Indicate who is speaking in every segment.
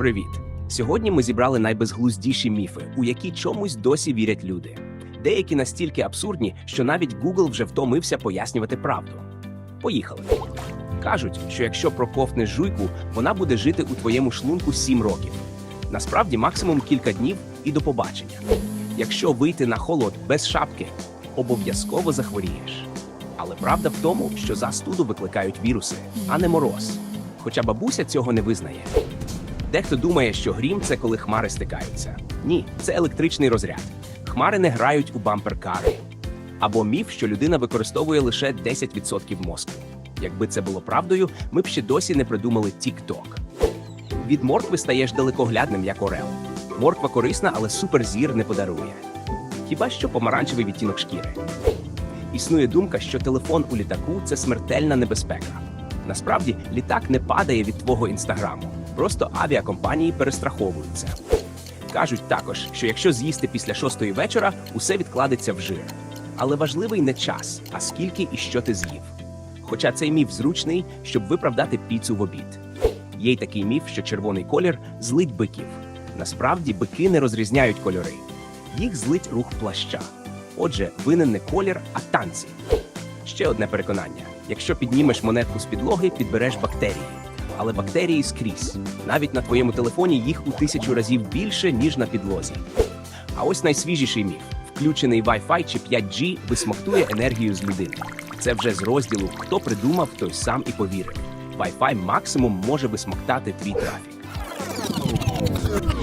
Speaker 1: Привіт! Сьогодні ми зібрали найбезглуздіші міфи, у які чомусь досі вірять люди. Деякі настільки абсурдні, що навіть Google вже втомився пояснювати правду. Поїхали. Кажуть, що якщо проковтнеш жуйку, вона буде жити у твоєму шлунку 7 років. Насправді максимум кілька днів і до побачення. Якщо вийти на холод без шапки, обов'язково захворієш. Але правда в тому, що застуду викликають віруси, а не мороз. Хоча бабуся цього не визнає. Дехто думає, що грім це коли хмари стикаються. Ні, це електричний розряд. Хмари не грають у бампер-кари. Або міф, що людина використовує лише 10% мозку. Якби це було правдою, ми б ще досі не придумали TikTok. Від моркви стаєш далекоглядним, як орел. Морква корисна, але суперзір не подарує. Хіба що помаранчевий відтінок шкіри. Існує думка, що телефон у літаку це смертельна небезпека. Насправді, літак не падає від твого інстаграму. Просто авіакомпанії перестраховуються. Кажуть також, що якщо з'їсти після шостої вечора, усе відкладеться в жир. Але важливий не час, а скільки і що ти з'їв. Хоча цей міф зручний, щоб виправдати піцу в обід. Є й такий міф, що червоний колір злить биків. Насправді бики не розрізняють кольори. Їх злить рух плаща. Отже, винен не колір, а танці. Ще одне переконання: якщо піднімеш монетку з підлоги, підбереш бактерії. Але бактерії скрізь. Навіть на твоєму телефоні їх у тисячу разів більше, ніж на підлозі. А ось найсвіжіший міф: включений Wi-Fi чи 5G висмоктує енергію з людини. Це вже з розділу Хто придумав, той сам і повірив. Wi-Fi максимум може висмоктати твій трафік.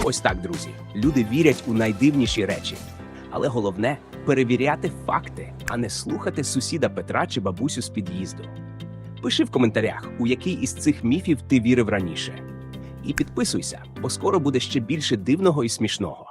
Speaker 1: Ось так, друзі. Люди вірять у найдивніші речі. Але головне перевіряти факти, а не слухати сусіда Петра чи бабусю з під'їзду. Пиши в коментарях, у який із цих міфів ти вірив раніше. І підписуйся, бо скоро буде ще більше дивного і смішного.